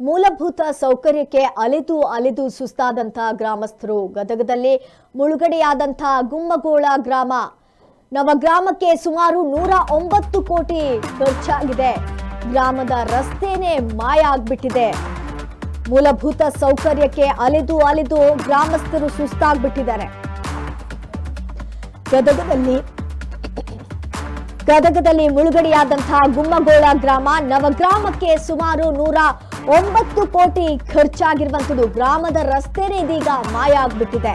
ಮೂಲಭೂತ ಸೌಕರ್ಯಕ್ಕೆ ಅಲೆದು ಅಲೆದು ಸುಸ್ತಾದಂಥ ಗ್ರಾಮಸ್ಥರು. ಗದಗದಲ್ಲಿ ಮುಳುಗಡೆಯಾದಂಥ ಗುಮ್ಮಗೋಳ ಗ್ರಾಮ. ನವಗ್ರಾಮಕ್ಕೆ ಸುಮಾರು ನೂರ ಒಂಬತ್ತು ಕೋಟಿ ಖರ್ಚಾಗಿದೆ. ಗ್ರಾಮದ ರಸ್ತೆನೇ ಮಾಯ ಆಗ್ಬಿಟ್ಟಿದೆ. ಮೂಲಭೂತ ಸೌಕರ್ಯಕ್ಕೆ ಅಲೆದು ಅಲೆದು ಗ್ರಾಮಸ್ಥರು ಸುಸ್ತಾಗ್ಬಿಟ್ಟಿದ್ದಾರೆ. ಗದಗದಲ್ಲಿ ಗದಗದಲ್ಲಿ ಮುಳುಗಡೆಯಾದಂತಹ ಗುಮ್ಮಗೋಳ ಗ್ರಾಮ ನವಗ್ರಾಮಕ್ಕೆ ಸುಮಾರು ನೂರ ಒಂಬತ್ತು ಕೋಟಿ ಖರ್ಚಾಗಿರುವಂಥದ್ದು ಗ್ರಾಮದ ರಸ್ತೆನೇ ಇದೀಗ ಮಾಯ ಆಗ್ಬಿಟ್ಟಿದೆ.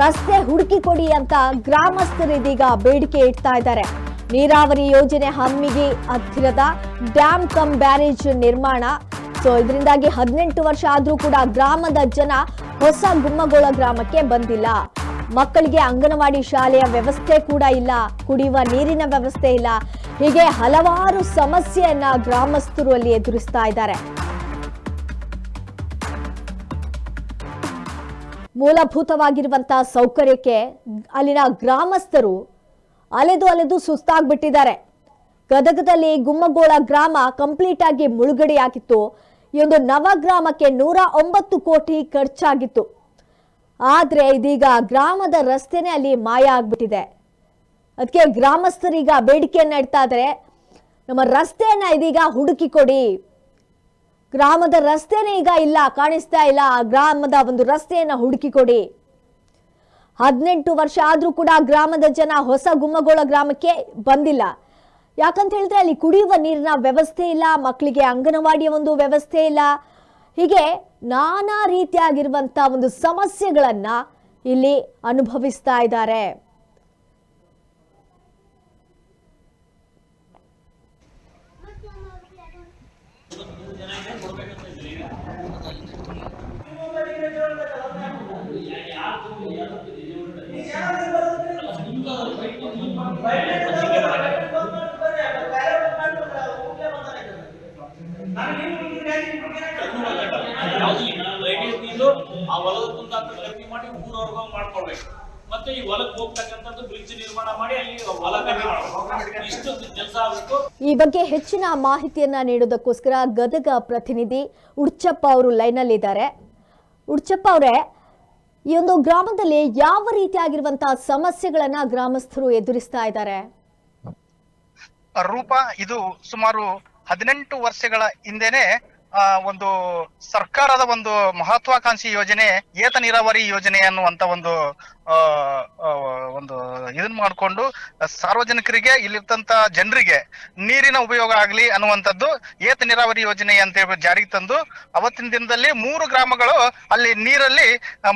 ರಸ್ತೆ ಹುಡುಕಿ ಕೊಡಿ ಅಂತ ಗ್ರಾಮಸ್ಥರು ಇದೀಗ ಬೇಡಿಕೆ ಇಡ್ತಾ ಇದ್ದಾರೆ. ನೀರಾವರಿ ಯೋಜನೆ ಹಮ್ಮಿಗೆ ಹತ್ತಿರದ ಡ್ಯಾಮ್ ಕಮ್ ಬ್ಯಾರೇಜ್ ನಿರ್ಮಾಣ. ಸೊ ಇದರಿಂದಾಗಿ ಹದಿನೆಂಟು ವರ್ಷ ಆದ್ರೂ ಕೂಡ ಗ್ರಾಮದ ಜನ ಹೊಸ ಗುಮ್ಮಗೋಳ ಗ್ರಾಮಕ್ಕೆ ಬಂದಿಲ್ಲ. ಮಕ್ಕಳಿಗೆ ಅಂಗನವಾಡಿ ಶಾಲೆಯ ವ್ಯವಸ್ಥೆ ಕೂಡ ಇಲ್ಲ. ಕುಡಿಯುವ ನೀರಿನ ವ್ಯವಸ್ಥೆ ಇಲ್ಲ. ಹೀಗೆ ಹಲವಾರು ಸಮಸ್ಯೆಯನ್ನ ಗ್ರಾಮಸ್ಥರು ಅಲ್ಲಿ ಎದುರಿಸ್ತಾ ಇದ್ದಾರೆ. ಮೂಲಭೂತವಾಗಿರುವಂತಹ ಸೌಕರ್ಯಕ್ಕೆ ಅಲ್ಲಿನ ಗ್ರಾಮಸ್ಥರು ಅಲೆದು ಅಲೆದು ಸುಸ್ತಾಗ್ಬಿಟ್ಟಿದ್ದಾರೆ. ಗದಗದಲ್ಲಿ ಗುಮ್ಮಗೋಳ ಗ್ರಾಮ ಕಂಪ್ಲೀಟ್ ಆಗಿ ಮುಳುಗಡೆಯಾಗಿತ್ತು. ಈ ಒಂದು ನವಗ್ರಾಮಕ್ಕೆ ನೂರ ಒಂಬತ್ತು ಕೋಟಿ ಖರ್ಚಾಗಿತ್ತು. ಆದ್ರೆ ಇದೀಗ ಗ್ರಾಮದ ರಸ್ತೆನೇ ಅಲ್ಲಿ ಮಾಯ ಆಗ್ಬಿಟ್ಟಿದೆ. ಅದಕ್ಕೆ ಗ್ರಾಮಸ್ಥರೀಗ ಬೇಡಿಕೆಯನ್ನ ಇಡ್ತಾ ಇದ್ದಾರೆ. ನಮ್ಮ ರಸ್ತೆಯನ್ನ ಇದೀಗ ಹುಡುಕಿ ಕೊಡಿ. ಗ್ರಾಮದ ರಸ್ತೆನೇ ಈಗ ಇಲ್ಲ, ಕಾಣಿಸ್ತಾ ಇಲ್ಲ. ಆ ಗ್ರಾಮದ ಒಂದು ರಸ್ತೆಯನ್ನ ಹುಡುಕಿ ಕೊಡಿ ಹದಿನೆಂಟು ವರ್ಷ ಆದ್ರೂ ಕೂಡ ಗ್ರಾಮದ ಜನ ಹೊಸ ಗುಮ್ಮಗೋಳ ಗ್ರಾಮಕ್ಕೆ ಬಂದಿಲ್ಲ. ಯಾಕಂತ ಹೇಳಿದ್ರೆ ಅಲ್ಲಿ ಕುಡಿಯುವ ನೀರಿನ ವ್ಯವಸ್ಥೆ ಇಲ್ಲ, ಮಕ್ಕಳಿಗೆ ಅಂಗನವಾಡಿಯ ಒಂದು ವ್ಯವಸ್ಥೆ ಇಲ್ಲ. ಹೀಗೆ ನಾನಾ ರೀತಿಯಾಗಿರುವಂತ ಒಂದು ಸಮಸ್ಯೆಗಳನ್ನ ಇಲ್ಲಿ ಅನುಭವಿಸ್ತಾ ಇದ್ದಾರೆ. ಇದು ಆ ಹೊಲದ ತುಂಬ ಕಮ್ಮಿ ಮಾಡಿ ಊರವರೆಗೂ ಮಾಡ್ಕೊಳ್ಬೇಕು ಮತ್ತೆ ಈ ಹೊಲಕ್ಕೆ ಹೋಗ್ತಕ್ಕಂಥದ್ದು ಬ್ರಿಡ್ಜ್ ನಿರ್ಮಾಣ ಮಾಡಿ ಅಲ್ಲಿ ಹೊಲ ಕಮ್ಮಿ ಮಾಡಬೇಕು ಇಷ್ಟು ಕೆಲಸ ಆಗಬೇಕು ಈ ಬಗ್ಗೆ ಹೆಚ್ಚಿನ ಮಾಹಿತಿಯನ್ನ ನೀಡೋದಕ್ಕೋಸ್ಕರ ಗದಗ ಪ್ರತಿನಿಧಿ ಉಡ್ಚಪ್ಪ ಅವರು ಲೈನಲ್ಲಿದ್ದಾರೆ. ಉಡ್ಚಪ್ಪ ಅವರೇ ಈ ಒಂದು ಗ್ರಾಮದಲ್ಲಿ ಯಾವ ರೀತಿಯಾಗಿರುವಂತಹ ಸಮಸ್ಯೆಗಳನ್ನ ಗ್ರಾಮಸ್ಥರು ಎದುರಿಸ್ತಾ ಇದ್ದಾರೆ? ರೂಪ ಇದು ಸುಮಾರು ಹದಿನೆಂಟು ವರ್ಷಗಳ ಹಿಂದೆನೆ ಒಂದು ಸರ್ಕಾರದ ಒಂದು ಮಹತ್ವಾಕಾಂಕ್ಷಿ ಯೋಜನೆ, ಏತ ನೀರಾವರಿ ಯೋಜನೆ ಅನ್ನುವಂತ ಒಂದು ಒಂದು ಇದನ್ ಮಾಡಿಕೊಂಡು ಸಾರ್ವಜನಿಕರಿಗೆ, ಇಲ್ಲಿರ್ತಂತ ಜನರಿಗೆ ನೀರಿನ ಉಪಯೋಗ ಆಗ್ಲಿ ಅನ್ನುವಂಥದ್ದು ಏತ ನೀರಾವರಿ ಯೋಜನೆ ಅಂತ ಹೇಳಿ ಜಾರಿಗೆ ತಂದು ಅವತ್ತಿನ ದಿನದಲ್ಲಿ ಮೂರು ಗ್ರಾಮಗಳು ಅಲ್ಲಿ ನೀರಲ್ಲಿ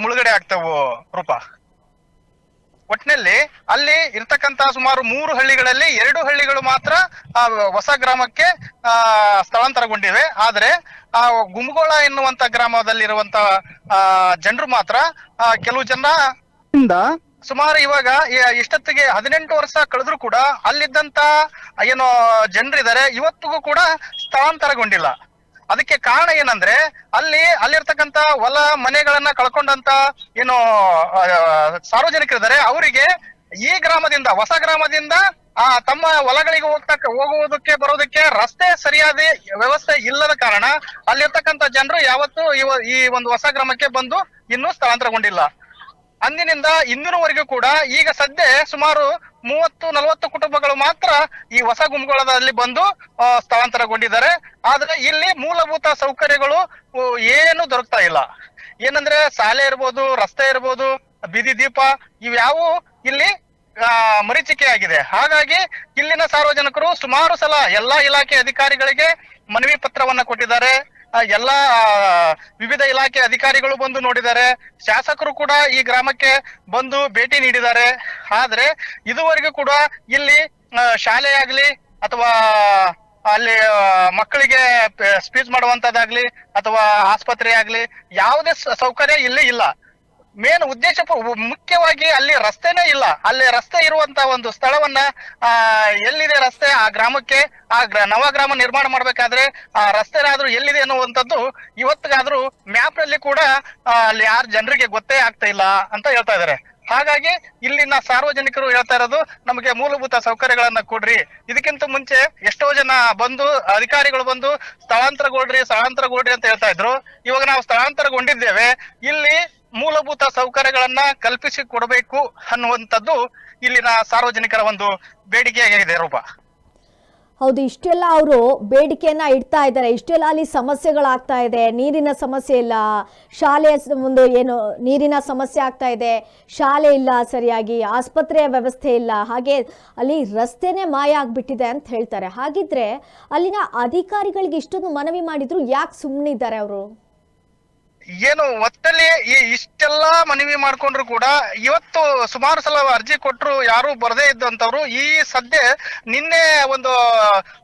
ಮುಳುಗಡೆ ಆಗ್ತವು ರೂಪ. ಒಟ್ಟಿನಲ್ಲಿ ಅಲ್ಲಿ ಇರ್ತಕ್ಕಂತ ಸುಮಾರು ಮೂರು ಹಳ್ಳಿಗಳಲ್ಲಿ ಎರಡು ಹಳ್ಳಿಗಳು ಮಾತ್ರ ಆ ಹೊಸ ಗ್ರಾಮಕ್ಕೆ, ಆ, ಸ್ಥಳಾಂತರಗೊಂಡಿವೆ. ಆದ್ರೆ, ಆ ಗುಮ್ಗೋಳ ಎನ್ನುವಂತ ಗ್ರಾಮದಲ್ಲಿರುವಂತ, ಆ, ಜನರು ಮಾತ್ರ ಕೆಲವು ಜನ ಸುಮಾರು ಇವಾಗ ಇಷ್ಟೊತ್ತಿಗೆ ಹದಿನೆಂಟು ವರ್ಷ ಕಳೆದ್ರು ಕೂಡ ಅಲ್ಲಿದ್ದಂತ, ಏನೋ, ಜನರಿದ್ದಾರೆ. ಇವತ್ತಿಗೂ ಕೂಡ ಸ್ಥಳಾಂತರಗೊಂಡಿಲ್ಲ. ಅದಕ್ಕೆ ಕಾರಣ ಏನಂದ್ರೆ ಅಲ್ಲಿ ಅಲ್ಲಿರ್ತಕ್ಕಂತ ಹೊಲ, ಮನೆಗಳನ್ನ ಕಳ್ಕೊಂಡಂತ ಏನು ಸಾರ್ವಜನಿಕರಿದ್ದಾರೆ, ಅವರಿಗೆ ಈ ಗ್ರಾಮದಿಂದ, ಹೊಸ ಗ್ರಾಮದಿಂದ, ಆ, ತಮ್ಮ ಹೊಲಗಳಿಗೆ ಹೋಗ್ತಕ್ಕ, ಹೋಗುವುದಕ್ಕೆ, ಬರೋದಕ್ಕೆ ರಸ್ತೆ ಸರಿಯಾದ ವ್ಯವಸ್ಥೆ ಇಲ್ಲದ ಕಾರಣ ಅಲ್ಲಿರ್ತಕ್ಕಂತ ಜನರು ಯಾವತ್ತೂ ಈ ಒಂದು ಹೊಸ ಗ್ರಾಮಕ್ಕೆ ಬಂದು ಇನ್ನೂ ಸ್ಥಳಾಂತರಗೊಂಡಿಲ್ಲ. ಅಂದಿನಿಂದ ಇಂದಿನವರೆಗೂ ಕೂಡ ಈಗ ಸದ್ಯ ಸುಮಾರು ಮೂವತ್ತು, ನಲವತ್ತು ಕುಟುಂಬಗಳು ಮಾತ್ರ ಈ ಹೊಸ ಗುಂಪುಗಳಲ್ಲಿ ಬಂದು ಸ್ಥಳಾಂತರಗೊಂಡಿದ್ದಾರೆ. ಆದ್ರೆ ಇಲ್ಲಿ ಮೂಲಭೂತ ಸೌಕರ್ಯಗಳು ಏನು ದೊರಕ್ತಾ ಇಲ್ಲ. ಏನಂದ್ರೆ ಶಾಲೆ ಇರ್ಬೋದು, ರಸ್ತೆ ಇರ್ಬೋದು, ಬೀದಿ ದೀಪ, ಇವ್ಯಾವು ಇಲ್ಲಿ ಮರೀಚಿಕೆ ಆಗಿದೆ. ಹಾಗಾಗಿ ಇಲ್ಲಿನ ಸಾರ್ವಜನಿಕರು ಸುಮಾರು ಸಲ ಎಲ್ಲಾ ಇಲಾಖೆ ಅಧಿಕಾರಿಗಳಿಗೆ ಮನವಿ ಪತ್ರವನ್ನ ಕೊಟ್ಟಿದ್ದಾರೆ. ಎಲ್ಲಾ ವಿವಿಧ ಇಲಾಖೆ ಅಧಿಕಾರಿಗಳು ಬಂದು ನೋಡಿದ್ದಾರೆ. ಶಾಸಕರು ಕೂಡ ಈ ಗ್ರಾಮಕ್ಕೆ ಬಂದು ಭೇಟಿ ನೀಡಿದ್ದಾರೆ. ಆದ್ರೆ, ಇದುವರೆಗೂ ಕೂಡ ಇಲ್ಲಿ ಶಾಲೆಯಾಗ್ಲಿ ಅಥವಾ, ಅಲ್ಲಿ ಮಕ್ಕಳಿಗೆ ಸ್ಪೀಚ್ ಮಾಡುವಂತದ್ದಾಗ್ಲಿ ಅಥವಾ ಆಸ್ಪತ್ರೆ ಆಗ್ಲಿ ಯಾವುದೇ ಸೌಕರ್ಯ ಇಲ್ಲಿ ಇಲ್ಲ. ಮೇನ್ ಉದ್ದೇಶ ಮುಖ್ಯವಾಗಿ ಅಲ್ಲಿ ರಸ್ತೆನೇ ಇಲ್ಲ. ಅಲ್ಲಿ ರಸ್ತೆ ಇರುವಂತ ಒಂದು ಸ್ಥಳವನ್ನ, ಆ, ಎಲ್ಲಿದೆ ರಸ್ತೆ? ಆ ಗ್ರಾಮಕ್ಕೆ, ಆ ಗ್ರ ನವಗ್ರಾಮ ನಿರ್ಮಾಣ ಮಾಡ್ಬೇಕಾದ್ರೆ, ಆ ರಸ್ತೆನಾದ್ರೂ ಎಲ್ಲಿದೆ ಅನ್ನುವಂಥದ್ದು ಇವತ್ತಿಗಾದ್ರೂ ಮ್ಯಾಪ್ನಲ್ಲಿ ಕೂಡ ಅಲ್ಲಿ ಯಾರು ಜನರಿಗೆ ಗೊತ್ತೇ ಆಗ್ತಾ ಇಲ್ಲ ಅಂತ ಹೇಳ್ತಾ ಇದಾರೆ. ಹಾಗಾಗಿ ಇಲ್ಲಿನ ಸಾರ್ವಜನಿಕರು ಹೇಳ್ತಾ ಇರೋದು, ನಮಗೆ ಮೂಲಭೂತ ಸೌಕರ್ಯಗಳನ್ನ ಕೊಡ್ರಿ. ಇದಕ್ಕಿಂತ ಮುಂಚೆ ಎಷ್ಟೋ ಜನ ಬಂದು, ಅಧಿಕಾರಿಗಳು ಬಂದು, ಸ್ಥಳಾಂತರಗೊಳ್ರಿ ಸ್ಥಳಾಂತರಗೊಳ್ರಿ ಅಂತ ಹೇಳ್ತಾ ಇದ್ರು. ಇವಾಗ ನಾವು ಸ್ಥಳಾಂತರಗೊಂಡಿದ್ದೇವೆ. ಇಲ್ಲಿ ಮೂಲಭೂತ ಸೌಕರ್ಯಗಳನ್ನ ಕಲ್ಪಿಸಿ ಕೊಡಬೇಕು ಅನ್ನುವಂಥದ್ದು ಇಲ್ಲಿನ ಸಾರ್ವಜನಿಕರ ಒಂದು ಬೇಡಿಕೆಯಾಗಿದೆ ರೂಪ. ಹೌದು, ಇಷ್ಟೆಲ್ಲ ಅವರು ಬೇಡಿಕೆಯನ್ನ ಇಡ್ತಾ ಇದ್ದಾರೆ. ಇಷ್ಟೆಲ್ಲ ಅಲ್ಲಿ ಸಮಸ್ಯೆಗಳಾಗ್ತಾ ಇದೆ. ನೀರಿನ ಸಮಸ್ಯೆ ಇಲ್ಲ. ಶಾಲೆಯ ಒಂದು ಏನು ನೀರಿನ ಸಮಸ್ಯೆ ಆಗ್ತಾ ಇದೆ. ಶಾಲೆ ಇಲ್ಲ ಸರಿಯಾಗಿ. ಆಸ್ಪತ್ರೆಯ ವ್ಯವಸ್ಥೆ ಇಲ್ಲ. ಹಾಗೆ ಅಲ್ಲಿ ರಸ್ತೆನೇ ಮಾಯ ಆಗ್ಬಿಟ್ಟಿದೆ ಅಂತ ಹೇಳ್ತಾರೆ. ಹಾಗಿದ್ರೆ ಅಲ್ಲಿನ ಅಧಿಕಾರಿಗಳಿಗೆ ಇಷ್ಟೊಂದು ಮನವಿ ಮಾಡಿದ್ರು ಯಾಕೆ ಸುಮ್ಮನಿದ್ದಾರೆ ಅವರು? ಏನು ಒತ್ತಲ್ಲಿ ಇಷ್ಟೆಲ್ಲಾ ಮನವಿ ಮಾಡ್ಕೊಂಡ್ರು ಕೂಡ ಇವತ್ತು ಸುಮಾರು ಸಲ ಅರ್ಜಿ ಕೊಟ್ಟರು ಯಾರು ಬರದೇ ಇದ್ದಂತವ್ರು ಈ ಸದ್ಯ ನಿನ್ನೆ ಒಂದು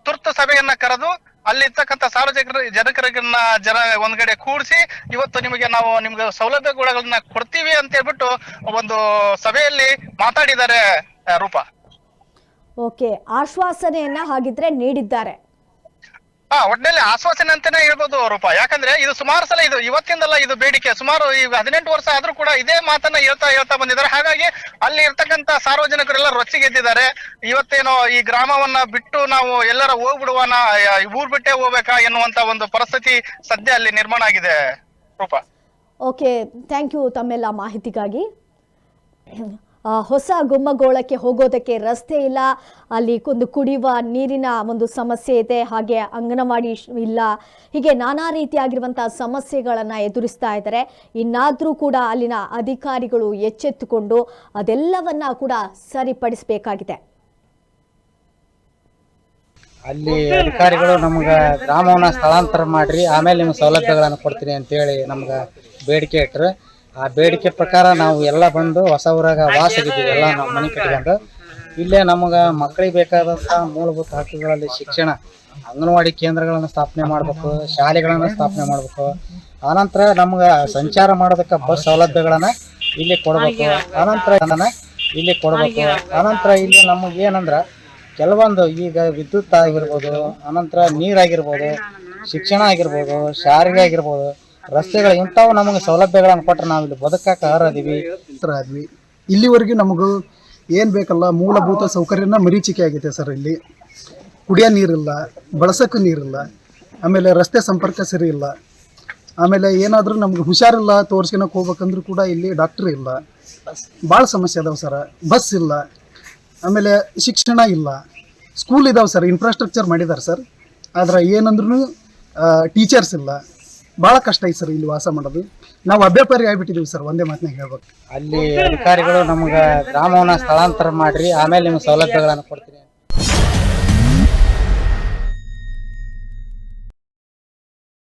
ತುರ್ತು ಸಭೆಯನ್ನ ಕರೆದು ಅಲ್ಲಿರ್ತಕ್ಕಂಥ ಸಾರ್ವಜನಿಕರ ಜನಕರನ್ನ ಜನ ಒಂದ್ ಕಡೆ ಕೂಡಿಸಿ ಇವತ್ತು ನಿಮಗೆ ನಾವು ನಿಮ್ಗೆ ಸೌಲಭ್ಯಗಳನ್ನ ಕೊಡ್ತೀವಿ ಅಂತ ಹೇಳ್ಬಿಟ್ಟು ಒಂದು ಸಭೆಯಲ್ಲಿ ಮಾತಾಡಿದ್ದಾರೆ ರೂಪ. ಓಕೆ, ಆಶ್ವಾಸನೆಯನ್ನ ಹಾಗಿದ್ರೆ ನೀಡಿದ್ದಾರೆ. ಹಾ ಒಟ್ಟಿನಲ್ಲಿ ಆಶ್ವಾಸನೆ ಅಂತಾನೆ ಹೇಳ್ಬೋದು ರೂಪ. ಯಾಕಂದ್ರೆ ಇದು ಸುಮಾರು ಸಲ ಇದು ಇವತ್ತಿಂದಲ್ಲ ಇದು ಬೇಡಿಕೆ. ಸುಮಾರು ಈಗ ಹದಿನೆಂಟು ವರ್ಷ ಆದ್ರೂ ಕೂಡ ಇದೇ ಮಾತನ್ನ ಹೇಳ್ತಾ ಹೇಳ್ತಾ ಬಂದಿದ್ದಾರೆ. ಹಾಗಾಗಿ ಅಲ್ಲಿ ಇರ್ತಕ್ಕಂತ ಸಾರ್ವಜನಿಕರೆಲ್ಲ ರೊಚ್ಚಿಗೆದ್ದಿದ್ದಾರೆ ಇವತ್ತೇನೋ ಈ ಗ್ರಾಮವನ್ನ ಬಿಟ್ಟು ನಾವು ಎಲ್ಲರ ಹೋಗ್ಬಿಡುವನ ಊರ್ ಬಿಟ್ಟೆ ಹೋಗ್ಬೇಕಾ ಎನ್ನುವಂತ ಒಂದು ಪರಿಸ್ಥಿತಿ ಸದ್ಯ ಅಲ್ಲಿ ನಿರ್ಮಾಣ ಆಗಿದೆ ರೂಪ. ಓಕೆ ಥ್ಯಾಂಕ್ ಯು ತಮ್ಮೆಲ್ಲ ಮಾಹಿತಿಗಾಗಿ. ಹೊಸ ಗುಮ್ಮಗೋಳಕ್ಕೆ ಹೋಗೋದಕ್ಕೆ ರಸ್ತೆ ಇಲ್ಲ. ಅಲ್ಲಿ ಒಂದು ಕುಡಿಯುವ ನೀರಿನ ಒಂದು ಸಮಸ್ಯೆ ಇದೆ. ಹಾಗೆ ಅಂಗನವಾಡಿ ಇಲ್ಲ. ಹೀಗೆ ನಾನಾ ರೀತಿಯಾಗಿರುವಂತಹ ಸಮಸ್ಯೆಗಳನ್ನು ಎದುರಿಸ್ತಾ ಇದ್ದಾರೆ. ಇನ್ನಾದರೂ ಕೂಡ ಅಲ್ಲಿನ ಅಧಿಕಾರಿಗಳು ಎಚ್ಚೆತ್ತುಕೊಂಡು ಅದೆಲ್ಲವನ್ನ ಕೂಡ ಸರಿಪಡಿಸಬೇಕಾಗಿದೆ. ಅಲ್ಲಿ ಅಧಿಕಾರಿಗಳು ನಮ್ಗೆ ಗ್ರಾಮವನ್ನ ಸ್ಥಳಾಂತರ ಮಾಡ್ರಿ. ಆಮೇಲೆ ನಿಮ್ಗೆ ಸೌಲಭ್ಯಗಳನ್ನು ಕೊಡ್ತೀನಿ ಅಂತೇಳಿ ನಮ್ಗೆ ಬೇಡಿಕೆ ಇಟ್ರು. ಆ ಬೇಡಿಕೆ ಪ್ರಕಾರ ನಾವು ಎಲ್ಲ ಬಂದು ಹೊಸ ಊರಾಗ ವಾಸ ಎಲ್ಲ ನಾವು ಮನೆ ಕಟ್ಕೊಂಡು ಇಲ್ಲೇ ನಮಗೆ ಮಕ್ಕಳಿಗೆ ಬೇಕಾದಂಥ ಮೂಲಭೂತ ಹಕ್ಕುಗಳಲ್ಲಿ ಶಿಕ್ಷಣ ಅಂಗನವಾಡಿ ಕೇಂದ್ರಗಳನ್ನು ಸ್ಥಾಪನೆ ಮಾಡಬೇಕು ಶಾಲೆಗಳನ್ನು ಸ್ಥಾಪನೆ ಮಾಡಬೇಕು. ಆನಂತರ ನಮ್ಗೆ ಸಂಚಾರ ಮಾಡೋದಕ್ಕೆ ಬಸ್ ಸೌಲಭ್ಯಗಳನ್ನು ಇಲ್ಲಿ ಕೊಡಬೇಕು. ಆನಂತರ ಅದನ್ನ ಇಲ್ಲಿ ಕೊಡಬೇಕು. ಆನಂತರ ಇಲ್ಲಿ ನಮಗೆ ಏನಂದ್ರೆ ಕೆಲವೊಂದು ಈಗ ವಿದ್ಯುತ್ ಆಗಿರ್ಬೋದು ಆನಂತರ ನೀರಾಗಿರ್ಬೋದು ಶಿಕ್ಷಣ ಆಗಿರ್ಬೋದು ಸಾರಿಗೆ ಆಗಿರ್ಬೋದು ರಸ್ತೆಗಳು ಇಂಥವು ನಮಗೆ ಸೌಲಭ್ಯಗಳನ್ನು ಕೊಟ್ಟರೆ ನಾವು ಇಲ್ಲಿ ಬದುಕಕ್ಕೆ ಅರ್ಹದೀವಿ ಆದ್ವಿ ಇಲ್ಲಿವರೆಗೂ ನಮಗೂ ಏನು ಬೇಕಲ್ಲ, ಮೂಲಭೂತ ಸೌಕರ್ಯನ ಮರೀಚಿಕೆ ಆಗಿದೆ ಸರ್ ಇಲ್ಲಿ. ಕುಡಿಯೋ ನೀರಿಲ್ಲ, ಬಳಸೋಕ್ಕೂ ನೀರಿಲ್ಲ, ಆಮೇಲೆ ರಸ್ತೆ ಸಂಪರ್ಕ ಸರಿ ಇಲ್ಲ. ಆಮೇಲೆ ಏನಾದರೂ ನಮ್ಗೆ ಹುಷಾರಿಲ್ಲ ತೋರ್ಸ್ಕೊಳಕ್ಕೆ ಹೋಗ್ಬೇಕಂದ್ರೂ ಕೂಡ ಇಲ್ಲಿ ಡಾಕ್ಟ್ರ್ ಇಲ್ಲ. ಭಾಳ ಸಮಸ್ಯೆ ಅದಾವೆ ಸರ್. ಬಸ್ ಇಲ್ಲ, ಆಮೇಲೆ ಶಿಕ್ಷಣ ಇಲ್ಲ. ಸ್ಕೂಲ್ ಇದಾವೆ ಸರ್ ಇನ್ಫ್ರಾಸ್ಟ್ರಕ್ಚರ್ ಮಾಡಿದ್ದಾರೆ ಸರ್. ಆದ್ರೆ ಏನಂದ್ರೂ ಟೀಚರ್ಸ್ ಇಲ್ಲ. ಭಾಳ ಕಷ್ಟ ಐತೆ ಸರ್ ಇಲ್ಲಿ ವಾಸ ಮಾಡೋದು. ನಾವು ಅಭ್ಯಪಾರಿ ಆಗಿಬಿಟ್ಟಿದೀವಿ ಸರ್, ಒಂದೇ ಮಾತನಾಗ ಹೇಳ್ಬೇಕು. ಅಲ್ಲಿ ಅಧಿಕಾರಿಗಳು ನಮ್ಗೆ ಗ್ರಾಮವನ್ನ ಸ್ಥಳಾಂತರ ಮಾಡ್ರಿ, ಆಮೇಲೆ ನಿಮ್ಗೆ ಸೌಲಭ್ಯಗಳನ್ನು ಕೊಡ್ತೀನಿ.